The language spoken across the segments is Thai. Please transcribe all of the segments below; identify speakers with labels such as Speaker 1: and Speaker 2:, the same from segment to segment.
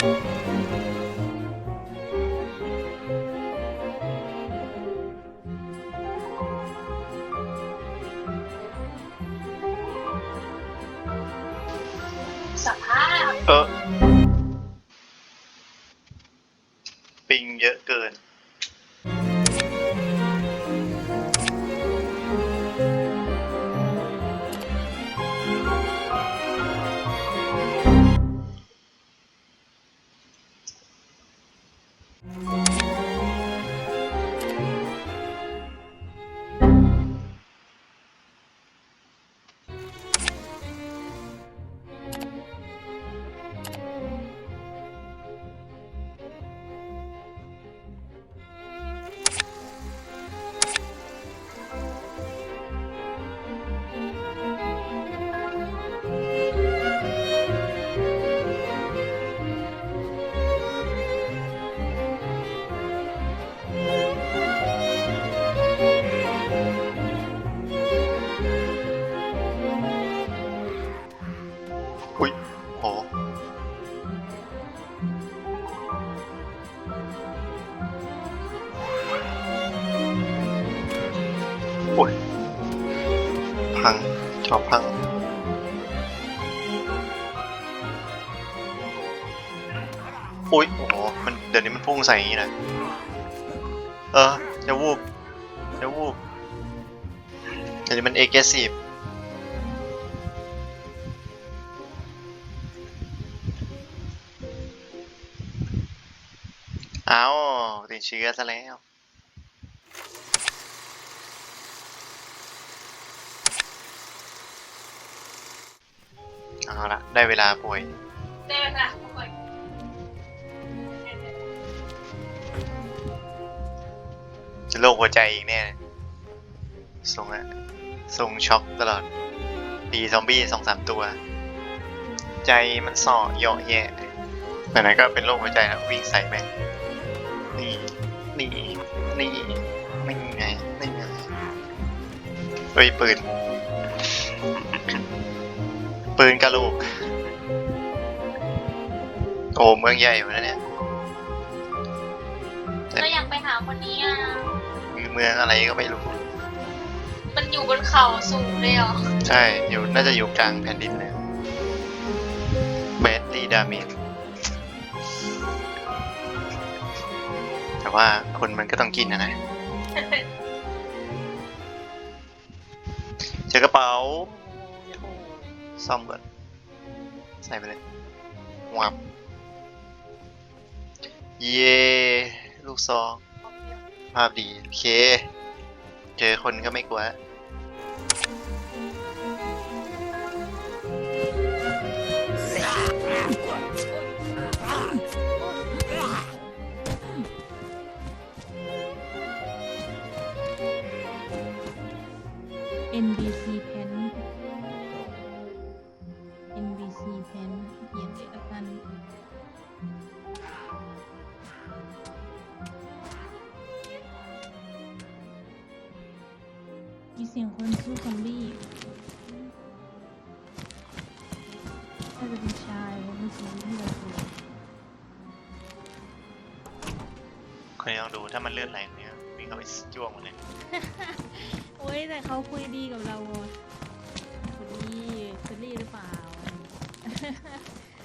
Speaker 1: สภาพ เออ ปิงเยอะเกิน พังจอพัง อุ้ยโอ้โหมันเดี๋ยวนี้มันพุ่งใส่อย่างนี้นะ เออจะวูบจะวูบเดี๋ยวนี้มันเอเกซีฟเอาติดเชื้อซะแล้ว เอาละได้เวลาป่วย
Speaker 2: ได้ไหมคะทุกคน
Speaker 1: จะโรคหัวใจอีกแน่เลยส่งอะส่งช็อกตลอดปีซอมบี้สองสามตัว ใจมันส่อเยาะแย่ไหนๆก็เป็นโรคหัวใจแล้ววิ่งใส่แม่งนี่นี่นี่นี่ไงนี่ไงเฮ้ยปืน ปืนกระโหลกโอ้เมืองใหญ่อยู่นะเนี่ย
Speaker 2: เราอยากไปหาคนนี้อะ
Speaker 1: คือเมืองอะไรก็ไม่รู้
Speaker 2: มันอยู่บนเขาสูงเลยเหรอ
Speaker 1: ใช่ อยู่น่าจะอยู่กลางแผ่นดินเลยแบดลีดาเมจแต่ว่าคนมันก็ต้องกินนะนะเจอกระเป๋า ซ่อมก่อน ใส่ไปเลยวับเย่ลูกซอง ภาพดี โอเค เจอคนก็ไม่กลัว
Speaker 3: NBC Pen เสียงคนสู้ซอมบี้น่าจะเป็นชายเพราะเป็นสีที่เราดู
Speaker 1: คนนี้ลองดูถ้ามันเลือดไหลตรงเนี้ยวิ่งเข้าไปจ้วงมันเลย
Speaker 3: โอ้ยแต่เขาคุยดีกับเราอะคนนี้คนนี้หรือเปล่า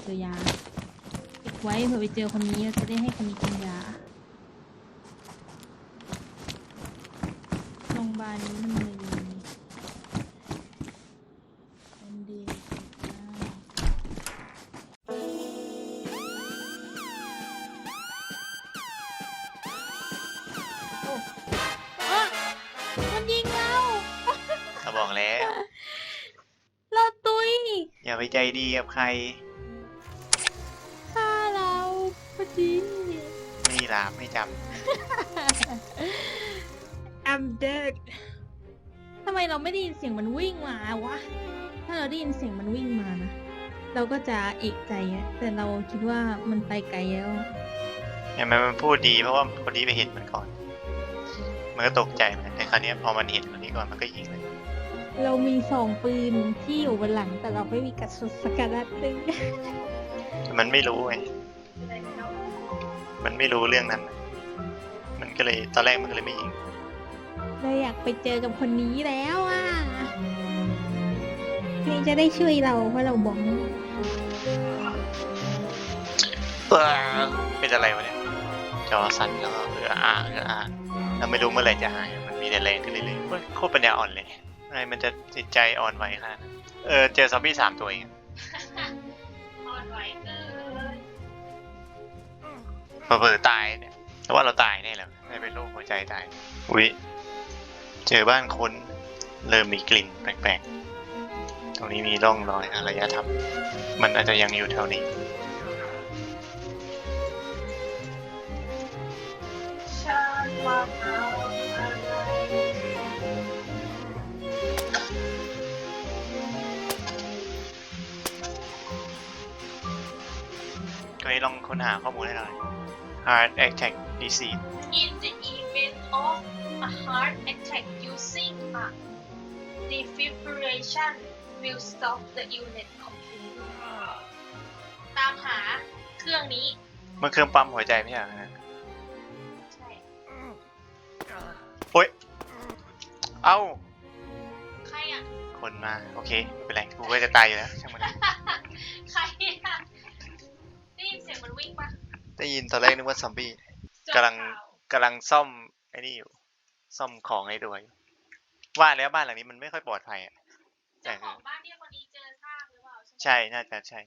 Speaker 3: เจอยาเก็บไว้เผื่อไปเจอคนนี้จะได้ให้คนนี้กินยาโรงพยาบาลนี้มันมีเป็น
Speaker 1: บอกแล้ว
Speaker 3: เราตุย
Speaker 1: อย่าไปใจดีกับใคร
Speaker 3: ฆ่าเราพอดี
Speaker 1: ไม่หลาบไม่จ
Speaker 3: I'm dead ทำไมเราไม่ได้ยินเสียงมันวิ่งมาวะ ถ้าเราได้ยินเสียงมันวิ่งมานะ เราก็จะเอกใจอะแต่เราคิดว่ามันไปไกลแล้วำ
Speaker 1: เนี่ยมันมันพูดดีเพราะว่าคนนี้ไปเห็นมันก่อน มันก็ตกใจเหมือนกันแต่คราวเนี้ยพอมันเห็นคนนี้ก่อนมันก็ยิงเลย
Speaker 3: เรามีสองปืนที่อยู่บนหลัง แต่เราไม่มีกระสุนสักกระนัดหนึง
Speaker 1: แต่มันไม่รู้ไง มันไม่รู้เรื่องนั้น มันก็เลยตอนแรกมันก็เลยไม่ยิง
Speaker 3: เราอยากไปเจอกับคนนี้แล้วอะนี่จะได้ช่วยเราเพราะเราบอก
Speaker 1: เป็นอะไรวะเนี่ย จอสั่นแล้วก็เอออาเอออาแล้วไม่รู้เมื่อไหร่จะหาย มันมีแต่แรงขึ้นเรื่อยๆโคตรโคตรปัญญาอ่อนเลย อะไรมันจะจิตใจอ่อนไหวขนาดนั้นเออ เจอซอมบี้สามตัวเอง
Speaker 2: อ่อนไหวเกิน
Speaker 1: เผลอๆตายเนี่ยแต่ว่าเราตายแน่แล้วไม่เป็นโรคหัวใจตาย อุ้ยเจอบ้านคนเริ่มมีกลิ่นแปลกๆ ตรงนี้มีร่องรอยอารยธรรม มันอาจจะยังอยู่แถวนี้
Speaker 2: ฉันว่า
Speaker 1: ก็ให้ลองค้นหาข้อมูลให้หน่อย Heart Attack Disease
Speaker 2: In the event of a heart attack using a defibrillation will stop the unit completely ตามหาเครื่องนี้
Speaker 1: มันเครื่องปั๊มหัวใจไม่ใช่เหรอนะ
Speaker 2: ใช่
Speaker 1: โอ๊ยเอ้า
Speaker 2: ใครอะ
Speaker 1: คนมา โอเค ไม่เป็นไร กูก็จะตายอยู่แล้วช่างมัน
Speaker 2: ยินเสียงมันวิ่งปะ
Speaker 1: ได้ยินตอนแรกนึกว่าซอมบี้กำลังกำลังซ่อมไอ้นี่อยู่ ซ่อมของให้ด้วย ว่าแล้วบ้านหลังนี้มันไม่ค่อยปลอดภัยอะ
Speaker 2: เจ้าของบ้านที่คนนี้เจอซากหรือเปล่าใช่ไหม
Speaker 1: ใช่น่าจะใช่